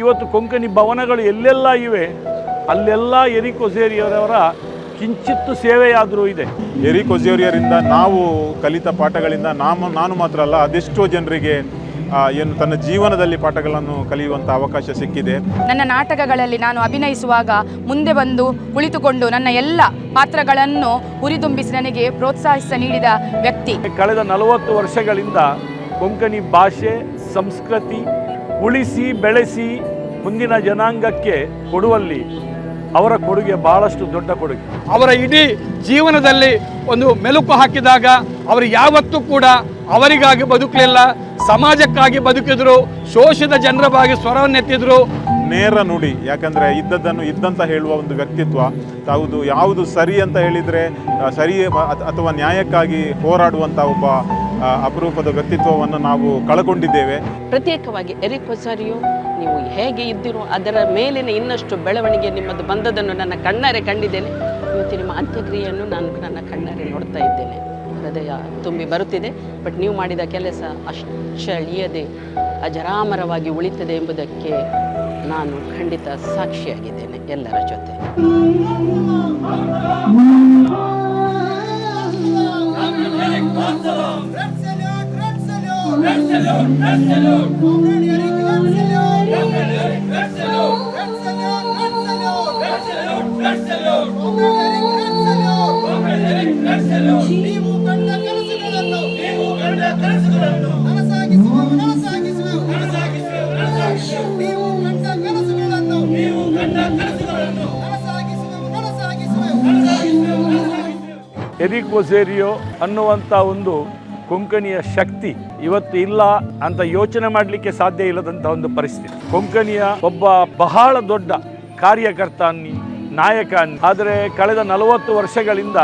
ಇವತ್ತು ಕೊಂಕಣಿ ಭವನಗಳು ಎಲ್ಲೆಲ್ಲ ಇವೆ ಅಲ್ಲೆಲ್ಲ ಎರಿಕೊಸೇರಿಯವರವರ ಕಿಂಚಿತ್ತು ಸೇವೆಯಾದರೂ ಇದೆ. ಎರಿ ಕೊಸೇರಿಯರಿಂದ ನಾವು ಕಲಿತ ಪಾಠಗಳಿಂದ ನಾಮ ನಾನು ಮಾತ್ರ ಅಲ್ಲ ಅದೆಷ್ಟೋ ಜನರಿಗೆ ಏನು ತನ್ನ ಜೀವನದಲ್ಲಿ ಪಾಠಗಳನ್ನು ಕಲಿಯುವಂಥ ಅವಕಾಶ ಸಿಕ್ಕಿದೆ. ನನ್ನ ನಾಟಕಗಳಲ್ಲಿ ನಾನು ಅಭಿನಯಿಸುವಾಗ ಮುಂದೆ ಬಂದು ಕುಳಿತುಕೊಂಡು ನನ್ನ ಎಲ್ಲ ಪಾತ್ರಗಳನ್ನು ಹುರಿದುಂಬಿಸಿ ನನಗೆ ಪ್ರೋತ್ಸಾಹಿಸ ನೀಡಿದ ವ್ಯಕ್ತಿ. ಕಳೆದ ನಲವತ್ತು ವರ್ಷಗಳಿಂದ ಕೊಂಕಣಿ ಭಾಷೆ ಸಂಸ್ಕೃತಿ ಉಳಿಸಿ ಬೆಳೆಸಿ ಮುಂದಿನ ಜನಾಂಗಕ್ಕೆ ಕೊಡುವಲ್ಲಿ ಅವರ ಕೊಡುಗೆ ಬಹಳಷ್ಟು ದೊಡ್ಡ ಕೊಡುಗೆ. ಅವರ ಇಡೀ ಜೀವನದಲ್ಲಿ ಒಂದು ಮೆಲುಕು ಹಾಕಿದಾಗ ಅವರು ಯಾವತ್ತೂ ಕೂಡ ಅವರಿಗಾಗಿ ಬದುಕಲಿಲ್ಲ ಸಮಾಜಕ್ಕಾಗಿ ಬದುಕಿದ್ರು ಶೋಷಿತ ಜನರ ಬಾಗಿ ಸ್ವರವನ್ನೆತ್ತಿದ್ರು ನೇರ ನುಡಿ ಯಾಕಂದರೆ ಇದ್ದದ್ದನ್ನು ಇದ್ದಂತ ಹೇಳುವ ಒಂದು ವ್ಯಕ್ತಿತ್ವ ಯಾವುದು ಯಾವುದು ಸರಿ ಅಂತ ಹೇಳಿದರೆ ಸರಿ ಅಥ- ಅಥವಾ ನ್ಯಾಯಕ್ಕಾಗಿ ಹೋರಾಡುವಂಥ ಒಬ್ಬ ಅಪರೂಪದ ವ್ಯಕ್ತಿತ್ವವನ್ನು ನಾವು ಕಳಕೊಂಡಿದ್ದೇವೆ. ಪ್ರತ್ಯೇಕವಾಗಿ ಎರಿಕ್ ಹೊಸಾರಿಯು ನೀವು ಹೇಗೆ ಇದ್ದಿರೋ ಅದರ ಮೇಲಿನ ಇನ್ನಷ್ಟು ಬೆಳವಣಿಗೆ ನಿಮ್ಮದು ಬಂದದನ್ನು ನನ್ನ ಕಣ್ಣಾರೆ ಕಂಡಿದ್ದೇನೆ. ಇವತ್ತು ನಿಮ್ಮ ಅಂತ್ಯಕ್ರಿಯೆಯನ್ನು ನಾನು ನನ್ನ ಕಣ್ಣಾರೆ ನೋಡ್ತಾ ಇದ್ದೇನೆ. ಹೃದಯ ತುಂಬಿ ಬರುತ್ತಿದೆ ಬಟ್ ನೀವು ಮಾಡಿದ ಕೆಲಸ ಅಷ್ಟಳಿಯದೆ ಅಜರಾಮರವಾಗಿ ಉಳಿತದೆ ಎಂಬುದಕ್ಕೆ ನಾನು ಖಂಡಿತ ಸಾಕ್ಷಿಯಾಗಿದ್ದೇನೆ ಎಲ್ಲರ ಜೊತೆ ನೀವು ಕನಸುಗಳನ್ನು ನನಸಾಗಿಸುವ ನನಸಾಗಿಸುವ ನನಸಾಗಿಸುವ ನೀವು ಕಂಡ ಕನಸುಗಳನ್ನು ನೀವು ಕಂಡ ಕನಸುಗಳನ್ನು ನನಸಾಗಿಸುವ ನನಸಾಗಿಸುವ ಎರಿಕೊಸೇರಿಯೋ ಅನ್ನುವಂಥ ಒಂದು ಕೊಂಕಣಿಯ ಶಕ್ತಿ ಇವತ್ತು ಇಲ್ಲ ಅಂತ ಯೋಚನೆ ಮಾಡಲಿಕ್ಕೆ ಸಾಧ್ಯ ಇಲ್ಲದಂಥ ಒಂದು ಪರಿಸ್ಥಿತಿ. ಕೊಂಕಣಿಯ ಒಬ್ಬ ಬಹಳ ದೊಡ್ಡ ಕಾರ್ಯಕರ್ತ ಅನ್ನಿ ನಾಯಕ ಅನ್ನಿ ಆದರೆ ಕಳೆದ ನಲವತ್ತು ವರ್ಷಗಳಿಂದ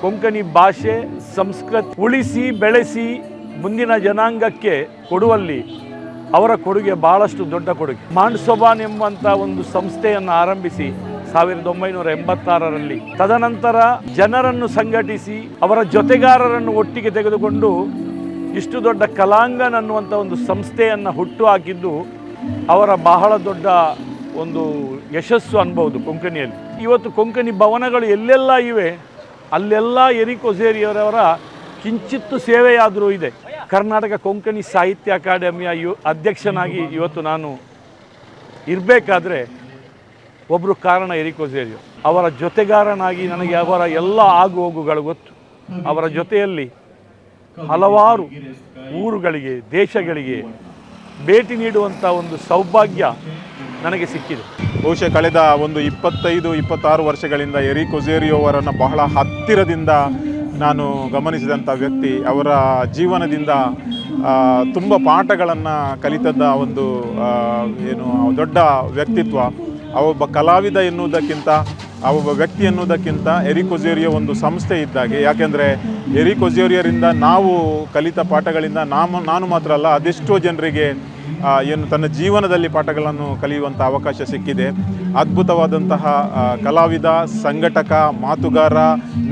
ಕೊಂಕಣಿ ಭಾಷೆ ಸಂಸ್ಕೃತಿ ಉಳಿಸಿ ಬೆಳೆಸಿ ಮುಂದಿನ ಜನಾಂಗಕ್ಕೆ ಕೊಡುವಲ್ಲಿ ಅವರ ಕೊಡುಗೆ ಬಹಳಷ್ಟು ದೊಡ್ಡ ಕೊಡುಗೆ. ಮಾಂಡ್ಸೊಬಾನ್ ಎಂಬಂಥ ಒಂದು ಸಂಸ್ಥೆಯನ್ನು ಆರಂಭಿಸಿ ಸಾವಿರದ ಒಂಬೈನೂರ ಎಂಬತ್ತಾರರಲ್ಲಿ. ತದನಂತರ ಜನರನ್ನು ಸಂಘಟಿಸಿ ಅವರ ಜೊತೆಗಾರರನ್ನು ಒಟ್ಟಿಗೆ ತೆಗೆದುಕೊಂಡು ಇಷ್ಟು ದೊಡ್ಡ ಕಲಾಂಗನ್ ಅನ್ನುವಂಥ ಒಂದು ಸಂಸ್ಥೆಯನ್ನು ಹುಟ್ಟು ಹಾಕಿದ್ದು ಅವರ ಬಹಳ ದೊಡ್ಡ ಒಂದು ಯಶಸ್ಸು ಅನ್ಬೋದು ಕೊಂಕಣಿಯಲ್ಲಿ. ಇವತ್ತು ಕೊಂಕಣಿ ಭವನಗಳು ಎಲ್ಲೆಲ್ಲ ಇವೆ? ಅಲ್ಲೆಲ್ಲ ಎರಿಕೊಸೇರಿಯವರವರ ಕಿಂಚಿತ್ತು ಸೇವೆಯಾದರೂ ಇದೆ. ಕರ್ನಾಟಕ ಕೊಂಕಣಿ ಸಾಹಿತ್ಯ ಅಕಾಡೆಮಿಯ ಯು ಅಧ್ಯಕ್ಷನಾಗಿ ಇವತ್ತು ನಾನು ಇರಬೇಕಾದ್ರೆ ಒಬ್ಬರು ಕಾರಣ ಎರಿಕೋಸೇರಿಯೋ ಅವರ ಜೊತೆಗಾರನಾಗಿ ನನಗೆ ಅವರ ಎಲ್ಲ ಆಗು ಹೋಗುಗಳು ಗೊತ್ತು. ಅವರ ಜೊತೆಯಲ್ಲಿ ಹಲವಾರು ಊರುಗಳಿಗೆ, ದೇಶಗಳಿಗೆ ಭೇಟಿ ನೀಡುವಂಥ ಒಂದು ಸೌಭಾಗ್ಯ ನನಗೆ ಸಿಕ್ಕಿದೆ. ಬಹುಶಃ ಕಳೆದ ಒಂದು ಇಪ್ಪತ್ತೈದು, ಇಪ್ಪತ್ತಾರು ವರ್ಷಗಳಿಂದ ಎರಿ ಕೊಜೇರಿಯೋ ಅವರನ್ನು ಬಹಳ ಹತ್ತಿರದಿಂದ ನಾನು ಗಮನಿಸಿದಂಥ ವ್ಯಕ್ತಿ, ಅವರ ಜೀವನದಿಂದ ತುಂಬ ಪಾಠಗಳನ್ನು ಕಲಿತದ್ದ ಒಂದು ಏನು, ದೊಡ್ಡ ವ್ಯಕ್ತಿತ್ವ. ಅವೊಬ್ಬ ಕಲಾವಿದ ಎನ್ನುವುದಕ್ಕಿಂತ ಅವೊಬ್ಬ ವ್ಯಕ್ತಿ ಎನ್ನುವುದಕ್ಕಿಂತ ಎರಿ ಕೊಜೇರಿಯೋ ಒಂದು ಸಂಸ್ಥೆ ಇದ್ದಾಗೆ. ಯಾಕೆಂದರೆ, ಎರಿ ಕೊಜೇರಿಯರಿಂದ ನಾವು ಕಲಿತ ಪಾಠಗಳಿಂದ ನಾಮ, ನಾನು ಮಾತ್ರ ಅಲ್ಲ, ಅದೆಷ್ಟೋ ಜನರಿಗೆ ಏನು ತನ್ನ ಜೀವನದಲ್ಲಿ ಪಾಠಗಳನ್ನು ಕಲಿಯುವಂಥ ಅವಕಾಶ ಸಿಕ್ಕಿದೆ. ಅದ್ಭುತವಾದಂತಹ ಕಲಾವಿದ, ಸಂಘಟಕ, ಮಾತುಗಾರ,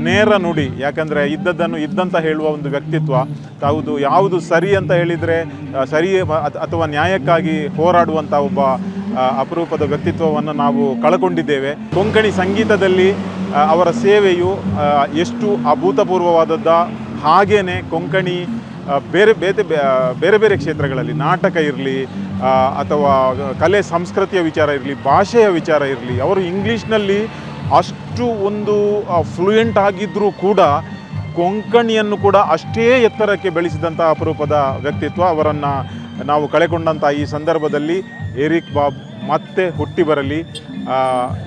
ನೇರ ನುಡಿ, ಯಾಕಂದರೆ ಇದ್ದದ್ದನ್ನು ಇದ್ದಂತ ಹೇಳುವ ಒಂದು ವ್ಯಕ್ತಿತ್ವ ಯಾವುದು ಯಾವುದು ಸರಿ ಅಂತ ಹೇಳಿದರೆ ಸರಿ ಅಥ- ಅಥವಾ ನ್ಯಾಯಕ್ಕಾಗಿ ಹೋರಾಡುವಂಥ ಒಬ್ಬ ಅಪರೂಪದ ವ್ಯಕ್ತಿತ್ವವನ್ನು ನಾವು ಕಳ್ಕೊಂಡಿದ್ದೇವೆ. ಕೊಂಕಣಿ ಸಂಗೀತದಲ್ಲಿ ಅವರ ಸೇವೆಯು ಎಷ್ಟು ಅಭೂತಪೂರ್ವವಾದದ್ದ ಹಾಗೇ ಕೊಂಕಣಿ ಬೇರೆ ಬೇರೆ ಬೇರೆ ಬೇರೆ ಕ್ಷೇತ್ರಗಳಲ್ಲಿ ನಾಟಕ ಇರಲಿ ಅಥವಾ ಕಲೆ ಸಂಸ್ಕೃತಿಯ ವಿಚಾರ ಇರಲಿ, ಭಾಷೆಯ ವಿಚಾರ ಇರಲಿ, ಅವರು ಇಂಗ್ಲೀಷ್ನಲ್ಲಿ ಅಷ್ಟು ಒಂದು ಫ್ಲೂಯೆಂಟ್ ಆಗಿದ್ದರೂ ಕೂಡ ಕೊಂಕಣಿಯನ್ನು ಕೂಡ ಅಷ್ಟೇ ಎತ್ತರಕ್ಕೆ ಬೆಳೆಸಿದಂಥ ಅಪರೂಪದ ವ್ಯಕ್ತಿತ್ವ ಅವರನ್ನು ನಾವು ಕಳೆಕೊಂಡಂಥ ಈ ಸಂದರ್ಭದಲ್ಲಿ ಏರಿಕ್ ಬಾಬ್ ಮತ್ತೆ ಹುಟ್ಟಿ ಬರಲಿ.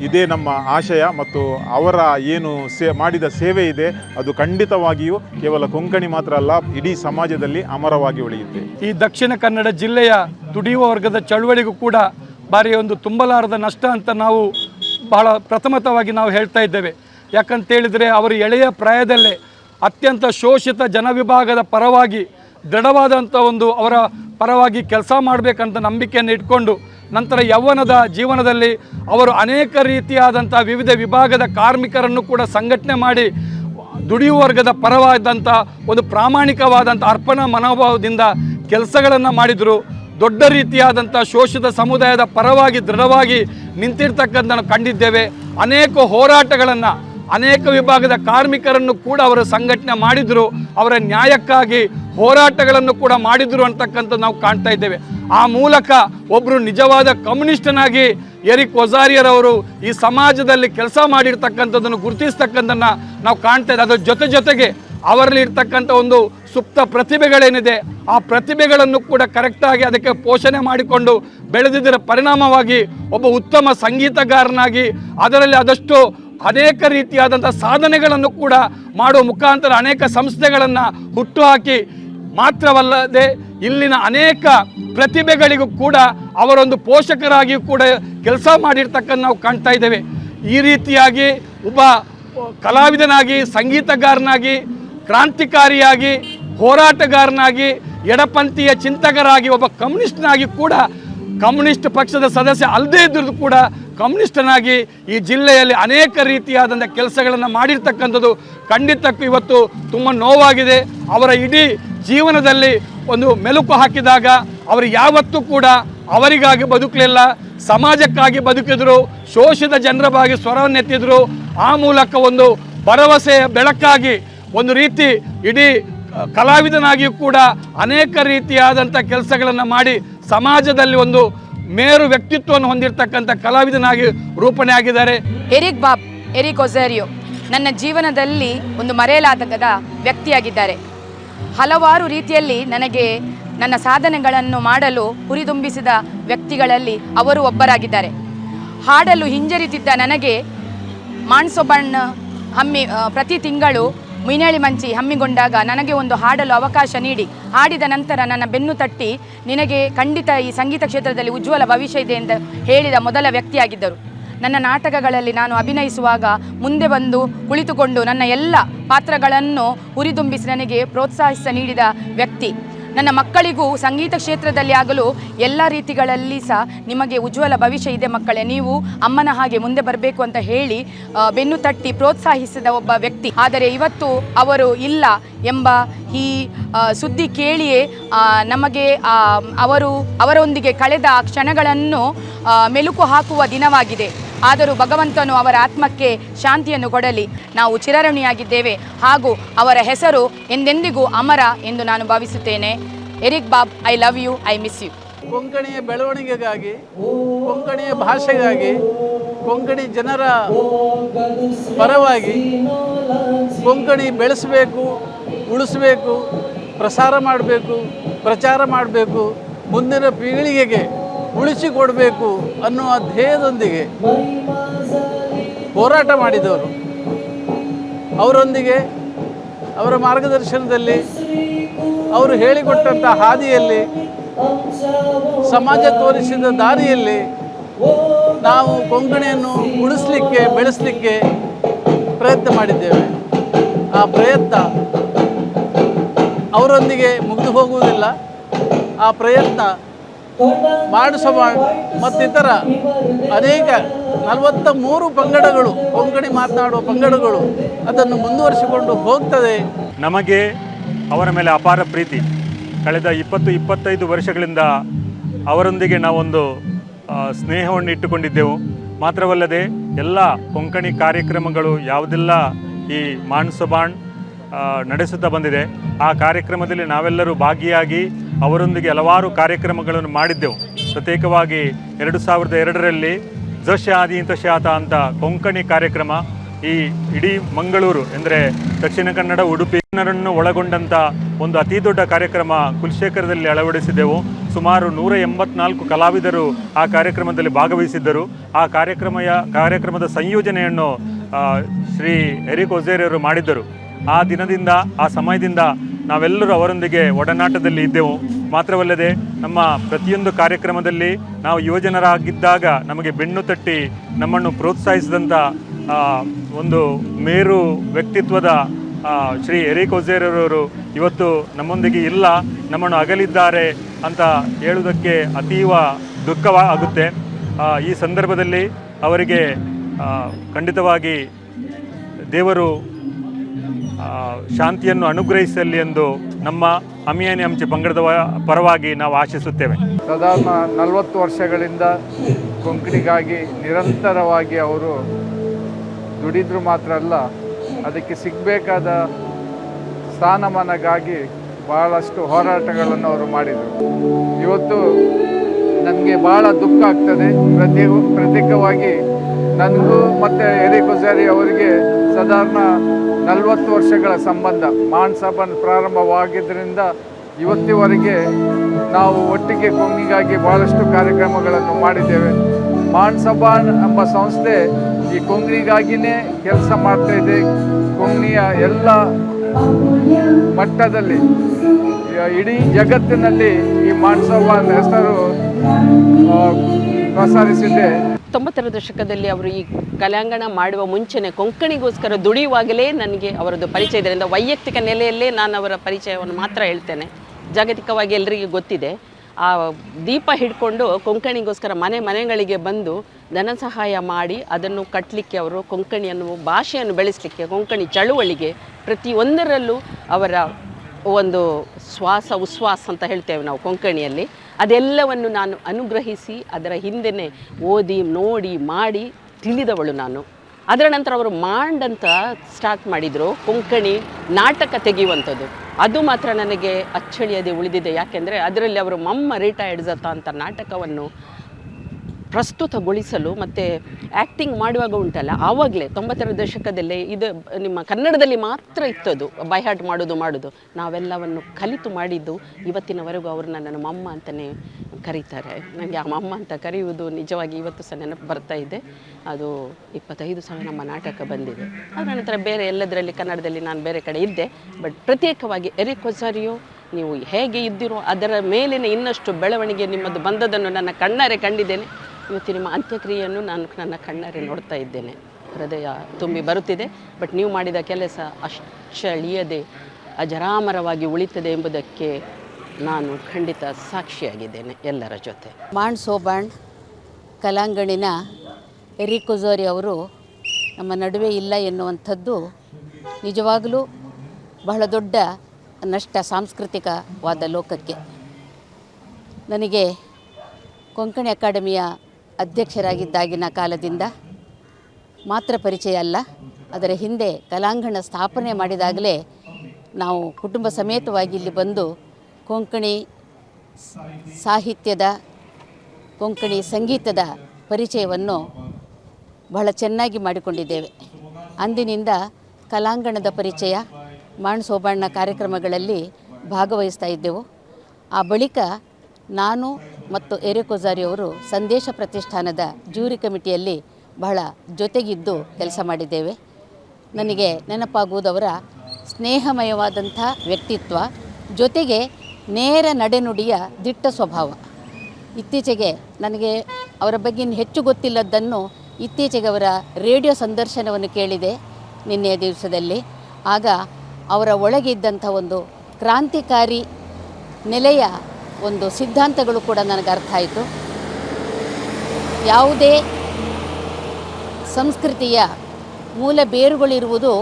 ಇದೇ ನಮ್ಮ ಆಶಯ ಮತ್ತು ಅವರ ಏನು ಸೇ, ಮಾಡಿದ ಸೇವೆ ಇದೆ, ಅದು ಖಂಡಿತವಾಗಿಯೂ ಕೇವಲ ಕೊಂಕಣಿ ಮಾತ್ರ ಅಲ್ಲ, ಇಡೀ ಸಮಾಜದಲ್ಲಿ ಅಮರವಾಗಿ ಉಳಿಯುತ್ತೆ. ಈ ದಕ್ಷಿಣ ಕನ್ನಡ ಜಿಲ್ಲೆಯ ದುಡಿಯುವ ವರ್ಗದ ಚಳುವಳಿಗೂ ಕೂಡ ಬಾರಿ ಒಂದು ತುಂಬಲಾರದ ನಷ್ಟ ಅಂತ ನಾವು ಬಹಳ ಪ್ರಥಮತವಾಗಿ ನಾವು ಹೇಳ್ತಾ ಇದ್ದೇವೆ. ಯಾಕಂತೇಳಿದರೆ ಅವರು ಎಳೆಯ ಪ್ರಾಯದಲ್ಲೇ ಅತ್ಯಂತ ಶೋಷಿತ ಜನವಿಭಾಗದ ಪರವಾಗಿ ದೃಢವಾದಂಥ ಒಂದು ಅವರ ಪರವಾಗಿ ಕೆಲಸ ಮಾಡಬೇಕಂತ ನಂಬಿಕೆಯನ್ನು ಇಟ್ಕೊಂಡು ನಂತರ ಯೌವನದ ಜೀವನದಲ್ಲಿ ಅವರು ಅನೇಕ ರೀತಿಯಾದಂಥ ವಿವಿಧ ವಿಭಾಗದ ಕಾರ್ಮಿಕರನ್ನು ಕೂಡ ಸಂಘಟನೆ ಮಾಡಿ ದುಡಿಯುವ ವರ್ಗದ ಪರವಾದಂಥ ಒಂದು ಪ್ರಾಮಾಣಿಕವಾದಂಥ ಅರ್ಪಣಾ ಮನೋಭಾವದಿಂದ ಕೆಲಸಗಳನ್ನು ಮಾಡಿದರು. ದೊಡ್ಡ ರೀತಿಯಾದಂಥ ಶೋಷಿತ ಸಮುದಾಯದ ಪರವಾಗಿ ದೃಢವಾಗಿ ನಿಂತಿರ್ತಕ್ಕಂಥ ಕಂಡಿದ್ದೇವೆ. ಅನೇಕ ಹೋರಾಟಗಳನ್ನು ಅನೇಕ ವಿಭಾಗದ ಕಾರ್ಮಿಕರನ್ನು ಕೂಡ ಅವರು ಸಂಘಟನೆ ಮಾಡಿದರು. ಅವರ ನ್ಯಾಯಕ್ಕಾಗಿ ಹೋರಾಟಗಳನ್ನು ಕೂಡ ಮಾಡಿದರು ಅಂತಕ್ಕಂಥದ್ದು ನಾವು ಕಾಣ್ತಾ ಇದ್ದೇವೆ. ಆ ಮೂಲಕ ಒಬ್ಬರು ನಿಜವಾದ ಕಮ್ಯುನಿಸ್ಟನಾಗಿ ಎರಿಕ್ ಒಜಾರಿಯರವರು ಈ ಸಮಾಜದಲ್ಲಿ ಕೆಲಸ ಮಾಡಿರ್ತಕ್ಕಂಥದ್ದನ್ನು ಗುರುತಿಸ್ತಕ್ಕಂಥದನ್ನ ನಾವು ಕಾಣ್ತಾ ಇದ್ದೇವೆ. ಅದರ ಜೊತೆ ಜೊತೆಗೆ ಅವರಲ್ಲಿ ಇರ್ತಕ್ಕಂಥ ಒಂದು ಸುಪ್ತ ಪ್ರತಿಭೆಗಳೇನಿದೆ, ಆ ಪ್ರತಿಭೆಗಳನ್ನು ಕೂಡ ಕರೆಕ್ಟಾಗಿ ಅದಕ್ಕೆ ಪೋಷಣೆ ಮಾಡಿಕೊಂಡು ಬೆಳೆದಿದ್ದರ ಪರಿಣಾಮವಾಗಿ ಒಬ್ಬ ಉತ್ತಮ ಸಂಗೀತಗಾರನಾಗಿ ಅದರಲ್ಲಿ ಆದಷ್ಟು ಅನೇಕ ರೀತಿಯಾದಂಥ ಸಾಧನೆಗಳನ್ನು ಕೂಡ ಮಾಡುವ ಮುಖಾಂತರ ಅನೇಕ ಸಂಸ್ಥೆಗಳನ್ನು ಹುಟ್ಟುಹಾಕಿ ಮಾತ್ರವಲ್ಲದೆ ಇಲ್ಲಿನ ಅನೇಕ ಪ್ರತಿಭೆಗಳಿಗೂ ಕೂಡ ಅವರೊಂದು ಪೋಷಕರಾಗಿಯೂ ಕೂಡ ಕೆಲಸ ಮಾಡಿರ್ತಕ್ಕಂಥ ನಾವು ಕಾಣ್ತಾ ಇದ್ದೇವೆ. ಈ ರೀತಿಯಾಗಿ ಒಬ್ಬ ಕಲಾವಿದನಾಗಿ, ಸಂಗೀತಗಾರನಾಗಿ, ಕ್ರಾಂತಿಕಾರಿಯಾಗಿ, ಹೋರಾಟಗಾರನಾಗಿ, ಎಡಪಂಥೀಯ ಚಿಂತಕರಾಗಿ, ಒಬ್ಬ ಕಮ್ಯುನಿಸ್ಟ್ನಾಗಿ ಕೂಡ ಕಮ್ಯುನಿಸ್ಟ್ ಪಕ್ಷದ ಸದಸ್ಯ ಅಲ್ಲದೇ ಇದ್ದರೂ ಕೂಡ ಕಮ್ಯುನಿಸ್ಟನಾಗಿ ಈ ಜಿಲ್ಲೆಯಲ್ಲಿ ಅನೇಕ ರೀತಿಯಾದಂಥ ಕೆಲಸಗಳನ್ನು ಮಾಡಿರ್ತಕ್ಕಂಥದ್ದು ಖಂಡಿತಕ್ಕೂ ಇವತ್ತು ತುಂಬ ನೋವಾಗಿದೆ. ಅವರ ಇಡೀ ಜೀವನದಲ್ಲಿ ಒಂದು ಮೆಲುಕು ಹಾಕಿದಾಗ ಅವರು ಯಾವತ್ತೂ ಕೂಡ ಅವರಿಗಾಗಿ ಬದುಕಲಿಲ್ಲ, ಸಮಾಜಕ್ಕಾಗಿ ಬದುಕಿದ್ರು, ಶೋಷಿತ ಜನರ ಬಾಗಿ ಸ್ವರವನ್ನೆತ್ತಿದ್ರು ಆ ಮೂಲಕ ಒಂದು ಭರವಸೆಯ ಬೆಳಕಾಗಿ ಒಂದು ರೀತಿ ಇಡೀ ಕಲಾವಿದನಾಗಿಯೂ ಕೂಡ ಅನೇಕ ರೀತಿಯಾದಂಥ ಕೆಲಸಗಳನ್ನು ಮಾಡಿ ಸಮಾಜದಲ್ಲಿ ಒಂದು ಮೇರು ವ್ಯಕ್ತಿತ್ವವನ್ನು ಹೊಂದಿರತಕ್ಕಂಥ ಕಲಾವಿದನಾಗಿ ರೂಪಣೆ ಆಗಿದ್ದಾರೆ. ಎರಿಕ್ ಬಾಬ್, ಎರಿಕ್ ಒಜಾರಿಯೋ ನನ್ನ ಜೀವನದಲ್ಲಿ ಒಂದು ಮರೆಯಲಾಗದ ವ್ಯಕ್ತಿಯಾಗಿದ್ದಾರೆ. ಹಲವಾರು ರೀತಿಯಲ್ಲಿ ನನಗೆ ನನ್ನ ಸಾಧನೆಗಳನ್ನು ಮಾಡಲು ಹುರಿದುಂಬಿಸಿದ ವ್ಯಕ್ತಿಗಳಲ್ಲಿ ಅವರು ಒಬ್ಬರಾಗಿದ್ದಾರೆ. ಹಾಡಲು ಹಿಂಜರಿತಿದ್ದ ನನಗೆ ಮಾನ್ಸೊಬಣ್ಣ ಹಮ್ಮಿ ಪ್ರತಿ ತಿಂಗಳು ಮೀನಾಳಿ ಮಂಚಿ ಹಮ್ಮಿಗೊಂಡಾಗ ನನಗೆ ಒಂದು ಹಾಡಲು ಅವಕಾಶ ನೀಡಿ. ಹಾಡಿದ ನಂತರ ನನ್ನ ಬೆನ್ನು ತಟ್ಟಿ, ನಿನಗೆ ಖಂಡಿತ ಈ ಸಂಗೀತ ಕ್ಷೇತ್ರದಲ್ಲಿ ಉಜ್ವಲ ಭವಿಷ್ಯ ಇದೆ ಎಂದು ಹೇಳಿದ ಮೊದಲ ವ್ಯಕ್ತಿಯಾಗಿದ್ದರು. ನನ್ನ ನಾಟಕಗಳಲ್ಲಿ ನಾನು ಅಭಿನಯಿಸುವಾಗ ಮುಂದೆ ಬಂದು ಕುಳಿತುಕೊಂಡು ನನ್ನ ಎಲ್ಲ ಪಾತ್ರಗಳನ್ನು ಹುರಿದುಂಬಿಸಿ ನನಗೆ ಪ್ರೋತ್ಸಾಹಿಸ ನೀಡಿದ ವ್ಯಕ್ತಿ. ನನ್ನ ಮಕ್ಕಳಿಗೂ ಸಂಗೀತ ಕ್ಷೇತ್ರದಲ್ಲಿ ಆಗಲು ಎಲ್ಲ ರೀತಿಗಳಲ್ಲಿ ಸಹ ನಿಮಗೆ ಉಜ್ವಲ ಭವಿಷ್ಯ ಇದೆ ಮಕ್ಕಳೇ. ನೀವು ಅಮ್ಮನ ಹಾಗೆ ಮುಂದೆ ಬರಬೇಕು ಅಂತ ಹೇಳಿ ಬೆನ್ನು ತಟ್ಟಿ ಪ್ರೋತ್ಸಾಹಿಸಿದ ಒಬ್ಬ ವ್ಯಕ್ತಿ. ಆದರೆ ಇವತ್ತು ಅವರು ಇಲ್ಲ ಎಂಬ ಈ ಸುದ್ದಿ ಕೇಳಿಯೇ ನಮಗೆ ಅವರು ಅವರೊಂದಿಗೆ ಕಳೆದ ಕ್ಷಣಗಳನ್ನು ಮೆಲುಕು ಹಾಕುವ ದಿನವಾಗಿದೆ. ಆದರೂ ಭಗವಂತನು ಅವರ ಆತ್ಮಕ್ಕೆ ಶಾಂತಿಯನ್ನು ಕೊಡಲಿ. ನಾವು ಚಿರಋಣಿಯಾಗಿದ್ದೇವೆ. ಹಾಗೂ ಅವರ ಹೆಸರು ಎಂದೆಂದಿಗೂ ಅಮರ ಎಂದು ನಾನು ಭಾವಿಸುತ್ತೇನೆ. Eric Bob, I love you, I miss you. ಕೊಂಕಣಿಯ ಬೆಳವಣಿಗೆಗಾಗಿ, ಕೊಂಕಣಿಯ ಭಾಷೆಗಾಗಿ, ಕೊಂಕಣಿ ಜನರ ಪರವಾಗಿ ಕೊಂಕಣಿ ಬೆಳೆಸಬೇಕು, ಉಳಿಸಬೇಕು, ಪ್ರಸಾರ ಮಾಡಬೇಕು, ಪ್ರಚಾರ ಮಾಡಬೇಕು ಮುಂದಿನ ಪೀಳಿಗೆಗೆ ಉಳಿಸಿಕೊಡಬೇಕು ಅನ್ನುವ ಧ್ಯೇಯದೊಂದಿಗೆ ಹೋರಾಟ ಮಾಡಿದವರು. ಅವರೊಂದಿಗೆ ಅವರ ಮಾರ್ಗದರ್ಶನದಲ್ಲಿ ಅವರು ಹೇಳಿಕೊಟ್ಟಂಥ ಹಾದಿಯಲ್ಲಿ ಸಮಾಜ ತೋರಿಸಿದ ದಾರಿಯಲ್ಲಿ ನಾವು ಕೊಂಕಣಿಯನ್ನು ಉಳಿಸ್ಲಿಕ್ಕೆ, ಬೆಳೆಸಲಿಕ್ಕೆ ಪ್ರಯತ್ನ ಮಾಡಿದ್ದೇವೆ. ಆ ಪ್ರಯತ್ನ ಅವರೊಂದಿಗೆ ಮುಗಿದು ಹೋಗುವುದಿಲ್ಲ. ಆ ಪ್ರಯತ್ನ ಮಾಡಿಸುವ ಮತ್ತಿತರ ಅನೇಕ ನಲವತ್ತ ಮೂರು ಪಂಗಡಗಳು, ಕೊಂಕಣಿ ಮಾತನಾಡುವ ಪಂಗಡಗಳು ಅದನ್ನು ಮುಂದುವರಿಸಿಕೊಂಡು ಹೋಗ್ತದೆ. ನಮಗೆ ಅವರ ಮೇಲೆ ಅಪಾರ ಪ್ರೀತಿ. ಕಳೆದ ಇಪ್ಪತ್ತು, ಇಪ್ಪತ್ತೈದು ವರ್ಷಗಳಿಂದ ಅವರೊಂದಿಗೆ ನಾವೊಂದು ಸ್ನೇಹವನ್ನು ಇಟ್ಟುಕೊಂಡಿದ್ದೆವು. ಮಾತ್ರವಲ್ಲದೆ ಎಲ್ಲ ಕೊಂಕಣಿ ಕಾರ್ಯಕ್ರಮಗಳು ಯಾವುದೆಲ್ಲ ಈ ಮಾನ್ಸೊಬಾಣ್ ನಡೆಸುತ್ತಾ ಬಂದಿದೆ, ಆ ಕಾರ್ಯಕ್ರಮದಲ್ಲಿ ನಾವೆಲ್ಲರೂ ಭಾಗಿಯಾಗಿ ಅವರೊಂದಿಗೆ ಹಲವಾರು ಕಾರ್ಯಕ್ರಮಗಳನ್ನು ಮಾಡಿದ್ದೆವು. ಪ್ರತ್ಯೇಕವಾಗಿ ಎರಡು ಸಾವಿರದ ಎರಡರಲ್ಲಿ ಜಶ ಆದೀಂತ ಶಾತ ಅಂತ ಕೊಂಕಣಿ ಕಾರ್ಯಕ್ರಮ ಈ ಇಡೀ ಮಂಗಳೂರು ಅಂದರೆ ದಕ್ಷಿಣ ಕನ್ನಡ, ಉಡುಪಿ ಜನರನ್ನು ಒಳಗೊಂಡಂಥ ಒಂದು ಅತಿ ದೊಡ್ಡ ಕಾರ್ಯಕ್ರಮ ಕುಲಶೇಖರದಲ್ಲಿ ಅಳವಡಿಸಿದೆವು ಸುಮಾರು ನೂರ ಎಂಬತ್ನಾಲ್ಕು ಕಲಾವಿದರು ಆ ಕಾರ್ಯಕ್ರಮದಲ್ಲಿ ಭಾಗವಹಿಸಿದ್ದರು. ಆ ಕಾರ್ಯಕ್ರಮ ಕಾರ್ಯಕ್ರಮದ ಸಂಯೋಜನೆಯನ್ನು ಶ್ರೀ ಎರಿಕ್ ಒಜೇರಿಯವರು ಮಾಡಿದ್ದರು. ಆ ದಿನದಿಂದ, ಆ ಸಮಯದಿಂದ ನಾವೆಲ್ಲರೂ ಅವರೊಂದಿಗೆ ಒಡನಾಟದಲ್ಲಿ ಇದ್ದೆವು. ಮಾತ್ರವಲ್ಲದೆ ನಮ್ಮ ಪ್ರತಿಯೊಂದು ಕಾರ್ಯಕ್ರಮದಲ್ಲಿ ನಾವು ಯುವಜನರಾಗಿದ್ದಾಗ ನಮಗೆ ಬೆನ್ನು ತಟ್ಟಿ ನಮ್ಮನ್ನು ಪ್ರೋತ್ಸಾಹಿಸಿದಂಥ ಒಂದು ಮೇರು ವ್ಯಕ್ತಿತ್ವದ ಶ್ರೀ ಎರಿಕ್ ಒಜೇರವರು ಇವತ್ತು ನಮ್ಮೊಂದಿಗೆ ಇಲ್ಲ, ನಮ್ಮನ್ನು ಅಗಲಿದ್ದಾರೆ ಅಂತ ಹೇಳುವುದಕ್ಕೆ ಅತೀವ ದುಃಖವಾಗುತ್ತೆ ಆಗುತ್ತೆ. ಈ ಸಂದರ್ಭದಲ್ಲಿ ಅವರಿಗೆ ಖಂಡಿತವಾಗಿ ದೇವರು ಶಾಂತಿಯನ್ನು ಅನುಗ್ರಹಿಸಲಿ ಎಂದು ನಮ್ಮ ಅಮಿಯಾನಿ ಅಂಚೆ ಪಂಗಡದ ಪರವಾಗಿ ನಾವು ಆಶಿಸುತ್ತೇವೆ. ಸಾಧಾರಣ ನಲವತ್ತು ವರ್ಷಗಳಿಂದ ಕೊಂಕಣಿಗಾಗಿ ನಿರಂತರವಾಗಿ ಅವರು ದುಡಿದ್ರು ಮಾತ್ರ ಅಲ್ಲ, ಅದಕ್ಕೆ ಸಿಗಬೇಕಾದ ಸ್ಥಾನಮಾನಗಾಗಿ ಬಹಳಷ್ಟು ಹೋರಾಟಗಳನ್ನು ಅವರು ಮಾಡಿದರು. ಇವತ್ತು ನನಗೆ ಭಾಳ ದುಃಖ ಆಗ್ತದೆ. ಪ್ರತಿ ಪ್ರತ್ಯೇಕವಾಗಿ ನನಗೂ ಮತ್ತು ಎರಿ ಗುಜಾರಿ ಅವರಿಗೆ ಸಾಧಾರಣ ನಲವತ್ತು ವರ್ಷಗಳ ಸಂಬಂಧ ಮಾನ್ಸಬನ್ ಪ್ರಾರಂಭವಾಗಿದ್ದರಿಂದ ಇವತ್ತಿವರೆಗೆ ನಾವು ಒಟ್ಟಿಗೆ ಕೊಂಗಿಗಾಗಿ ಭಾಳಷ್ಟು ಕಾರ್ಯಕ್ರಮಗಳನ್ನು ಮಾಡಿದ್ದೇವೆ. ಮಾನ್ಸಬಾನ್ ಎಂಬ ಸಂಸ್ಥೆ ಈ ಕೊಂಗನಿಗಾಗಿಯೇ ಕೆಲಸ ಮಾಡ್ತಾ ಇದೆ. ಕೊಂಗಿಯ ಎಲ್ಲ ಮಟ್ಟದಲ್ಲಿ, ಇಡೀ ಜಗತ್ತಿನಲ್ಲಿ ಈ ಮಾನ್ಸಬಾನ್ ಹೆಸರು ಪ್ರಸಾರಿಸಿದೆ. ತೊಂಬತ್ತರ ದಶಕದಲ್ಲಿ ಅವರು ಈ ಕಲಾಂಗಣ ಮಾಡುವ ಮುಂಚೆನೆ ಕೊಂಕಣಿಗೋಸ್ಕರ ದುಡಿಯುವಾಗಲೇ ನನಗೆ ಅವರದ್ದು ಪರಿಚಯ ಇದರಿಂದ ವೈಯಕ್ತಿಕ ನೆಲೆಯಲ್ಲೇ ನಾನು ಅವರ ಪರಿಚಯವನ್ನು ಮಾತ್ರ ಹೇಳ್ತೇನೆ. ಜಾಗತಿಕವಾಗಿ ಎಲ್ಲರಿಗೂ ಗೊತ್ತಿದೆ. ಆ ದೀಪ ಹಿಡ್ಕೊಂಡು ಕೊಂಕಣಿಗೋಸ್ಕರ ಮನೆ ಮನೆಗಳಿಗೆ ಬಂದು ಧನ ಸಹಾಯ ಮಾಡಿ ಅದನ್ನು ಕಟ್ಟಲಿಕ್ಕೆ ಅವರು ಕೊಂಕಣಿಯನ್ನು ಭಾಷೆಯನ್ನು ಬೆಳೆಸಲಿಕ್ಕೆ ಕೊಂಕಣಿ ಚಳುವಳಿಗೆ ಪ್ರತಿಯೊಂದರಲ್ಲೂ ಅವರ ಒಂದು ಶ್ವಾಸ ಉಸ್ವಾಸ ಅಂತ ಹೇಳ್ತೇವೆ ನಾವು ಕೊಂಕಣಿಯಲ್ಲಿ. ಅದೆಲ್ಲವನ್ನು ನಾನು ಅನುಗ್ರಹಿಸಿ ಅದರ ಹಿಂದೆನೇ ಓದಿ, ನೋಡಿ, ಮಾಡಿ ತಿಳಿದವಳು ನಾನು. ಅದರ ನಂತರ ಅವರು ಮಾಂಡ್ ಅಂತ ಸ್ಟಾರ್ಟ್ ಮಾಡಿದರು. ಕೊಂಕಣಿ ನಾಟಕ ತೆಗೆಯುವಂಥದ್ದು. ಅದು ಮಾತ್ರ ನನಗೆ ಅಚ್ಚಳಿಯದೆ ಉಳಿದಿದೆ. ಯಾಕೆಂದರೆ ಅದರಲ್ಲಿ ಅವರು ಮಮ್ಮ ರಿಟೈರ್ಡ್ ಅಂತ ನಾಟಕವನ್ನು ಪ್ರಸ್ತುತಗೊಳಿಸಲು ಮತ್ತು ಆ್ಯಕ್ಟಿಂಗ್ ಮಾಡುವಾಗ ಉಂಟಲ್ಲ, ಆವಾಗಲೇ ತೊಂಬತ್ತರ ದಶಕದಲ್ಲೇ ಇದು ನಿಮ್ಮ ಕನ್ನಡದಲ್ಲಿ ಮಾತ್ರ ಇತ್ತದು ಬೈಹಾಟ್ ಮಾಡೋದು ಮಾಡೋದು. ನಾವೆಲ್ಲವನ್ನು ಕಲಿತು ಮಾಡಿದ್ದು ಇವತ್ತಿನವರೆಗೂ ಅವರು ನನ್ನನ್ನು ಮಮ್ಮ ಅಂತಲೇ ಕರೀತಾರೆ. ನನಗೆ ಆ ಮಮ್ಮ ಅಂತ ಕರೆಯುವುದು ನಿಜವಾಗಿ ಇವತ್ತು ಸಹ ನೆನಪು ಬರ್ತಾ ಇದೆ. ಅದು ಇಪ್ಪತ್ತೈದು ಸಾವಿರ ನಮ್ಮ ನಾಟಕ ಬಂದಿದೆ. ಅದರ ನಂತರ ಬೇರೆ ಎಲ್ಲದರಲ್ಲಿ ಕನ್ನಡದಲ್ಲಿ ನಾನು ಬೇರೆ ಕಡೆ ಇದ್ದೆ. ಬಟ್ ಪ್ರತ್ಯೇಕವಾಗಿ ಎರಿಕೊಸಾರಿಯೋ ನೀವು ಹೇಗೆ ಇದ್ದಿರೋ ಅದರ ಮೇಲಿನ ಇನ್ನಷ್ಟು ಬೆಳವಣಿಗೆ ನಿಮ್ಮದು ಬಂದದನ್ನು ನನ್ನ ಕಣ್ಣಾರೆ ಕಂಡಿದ್ದೇನೆ. ಇವತ್ತು ನಿಮ್ಮ ಅಂತ್ಯಕ್ರಿಯೆಯನ್ನು ನಾನು ನನ್ನ ಕಣ್ಣಾರೆ ನೋಡ್ತಾ ಇದ್ದೇನೆ. ಹೃದಯ ತುಂಬಿ ಬರುತ್ತಿದೆ ಬಟ್ ನೀವು ಮಾಡಿದ ಕೆಲಸ ಅಷ್ಟಳಿಯದೆ ಅಜರಾಮರವಾಗಿ ಉಳಿತದೆ ಎಂಬುದಕ್ಕೆ ನಾನು ಖಂಡಿತ ಸಾಕ್ಷಿಯಾಗಿದ್ದೇನೆ ಎಲ್ಲರ ಜೊತೆ. ಮಾಂಡ್ ಸೋಬಾಣ್ ಕಲಾಂಗಣಿನ ಎರಿಕುಜೋರಿ ಅವರು ನಮ್ಮ ನಡುವೆ ಇಲ್ಲ ಎನ್ನುವಂಥದ್ದು ನಿಜವಾಗಲೂ ಬಹಳ ದೊಡ್ಡ ನಷ್ಟ ಸಾಂಸ್ಕೃತಿಕವಾದ ಲೋಕಕ್ಕೆ. ನನಗೆ ಕೊಂಕಣಿ ಅಕಾಡೆಮಿಯ ಅಧ್ಯಕ್ಷರಾಗಿದ್ದಾಗಿನ ಕಾಲದಿಂದ ಮಾತ್ರ ಪರಿಚಯ ಅಲ್ಲ ಅದರ ಹಿಂದೆ ಕಲಾಂಗಣ ಸ್ಥಾಪನೆ ಮಾಡಿದಾಗಲೇ ನಾವು ಕುಟುಂಬ ಸಮೇತವಾಗಿ ಇಲ್ಲಿ ಬಂದು ಕೊಂಕಣಿ ಸಾಹಿತ್ಯದ, ಕೊಂಕಣಿ ಸಂಗೀತದ ಪರಿಚಯವನ್ನು ಬಹಳ ಚೆನ್ನಾಗಿ ಮಾಡಿಕೊಂಡಿದ್ದೇವೆ. ಅಂದಿನಿಂದ ಕಲಾಂಗಣದ ಪರಿಚಯ, ಮಾಣ್ ಸೋಬಣ್ಣ ಕಾರ್ಯಕ್ರಮಗಳಲ್ಲಿ ಭಾಗವಹಿಸ್ತಾ ಇದ್ದೆವು. ಆ ಬಳಿಕ ನಾನು ಮತ್ತು ಎರೆಕೊಜಾರಿ ಅವರು ಸಂದೇಶ ಪ್ರತಿಷ್ಠಾನದ ಜೂರಿ ಕಮಿಟಿಯಲ್ಲಿ ಬಹಳ ಜೊತೆಗಿದ್ದು ಕೆಲಸ ಮಾಡಿದ್ದೇವೆ. ನನಗೆ ನೆನಪಾಗುವುದವರ ಸ್ನೇಹಮಯವಾದಂಥ ವ್ಯಕ್ತಿತ್ವ, ಜೊತೆಗೆ ನೇರ ನಡೆನುಡಿಯ ದಿಟ್ಟ ಸ್ವಭಾವ. ಇತ್ತೀಚೆಗೆ ನನಗೆ ಅವರ ಬಗ್ಗೆ ಹೆಚ್ಚು ಗೊತ್ತಿಲ್ಲದ್ದನ್ನು ಇತ್ತೀಚೆಗೆ ಅವರ ರೇಡಿಯೋ ಸಂದರ್ಶನವನ್ನು ಕೇಳಿದೆ ನಿನ್ನೆಯ ದಿವಸದಲ್ಲಿ. ಆಗ ಅವರ ಒಳಗಿದ್ದಂಥ ಒಂದು ಕ್ರಾಂತಿಕಾರಿ ನೆಲೆಯ ಒಂದು ಸಿದ್ಧಾಂತಗಳು ಕೂಡ ನನಗೆ ಅರ್ಥ ಆಯಿತು. ಯಾವುದೇ ಸಂಸ್ಕೃತಿಯ ಮೂಲ ಬೇರುಗಳಿರುವುದು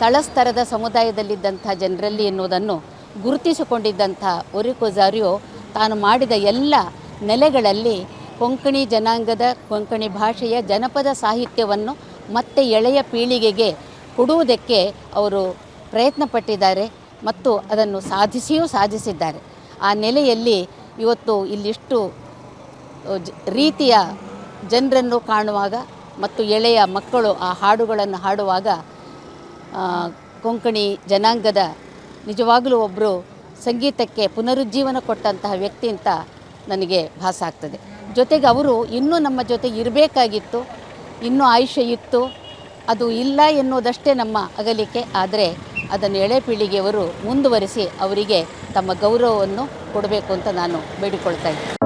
ತಳಸ್ತರದ ಸಮುದಾಯದಲ್ಲಿದ್ದಂಥ ಜನರಲ್ಲಿ ಎನ್ನುವುದನ್ನು ಗುರುತಿಸಿಕೊಂಡಿದ್ದಂಥ ಒರಿಕೋಜಾರಿಯೋ ತಾನು ಮಾಡಿದ ಎಲ್ಲ ನೆಲೆಗಳಲ್ಲಿ ಕೊಂಕಣಿ ಜನಾಂಗದ, ಕೊಂಕಣಿ ಭಾಷೆಯ ಜನಪದ ಸಾಹಿತ್ಯವನ್ನು ಮತ್ತೆ ಎಳೆಯ ಪೀಳಿಗೆಗೆ ಕೊಡುವುದಕ್ಕೆ ಅವರು ಪ್ರಯತ್ನಪಟ್ಟಿದ್ದಾರೆ ಮತ್ತು ಅದನ್ನು ಸಾಧಿಸಿಯೂ ಸಾಧಿಸಿದ್ದಾರೆ. ಆ ನೆಲೆಯಲ್ಲಿ ಇವತ್ತು ಇಲ್ಲಿಷ್ಟು ರೀತಿಯ ಜನರನ್ನು ಕಾಣುವಾಗ ಮತ್ತು ಎಳೆಯ ಮಕ್ಕಳು ಆ ಹಾಡುಗಳನ್ನು ಹಾಡುವಾಗ ಕೊಂಕಣಿ ಜನಾಂಗದ ನಿಜವಾಗಲೂ ಒಬ್ಬರು ಸಂಗೀತಕ್ಕೆ ಪುನರುಜ್ಜೀವನ ಕೊಟ್ಟಂತಹ ವ್ಯಕ್ತಿ ಅಂತ ನನಗೆ ಭಾಸ ಆಗ್ತದೆ. ಜೊತೆಗೆ ಅವರು ಇನ್ನೂ ನಮ್ಮ ಜೊತೆ ಇರಬೇಕಾಗಿತ್ತು, ಇನ್ನೂ ಆಯುಷ್ಯ ಇತ್ತು, ಅದು ಇಲ್ಲ ಎನ್ನುವುದಷ್ಟೇ ನಮ್ಮ ಅಗಲಿಕೆ. ಆದರೆ ಅದನ್ನು ಎಳೆ ಪೀಳಿಗೆಯವರು ಮುಂದುವರಿಸಿ ಅವರಿಗೆ ತಮ್ಮ ಗೌರವವನ್ನು ಕೊಡಬೇಕು ಅಂತ ನಾನು ಬೇಡಿಕೊಳ್ತಾ ಇದ್ದೀನಿ.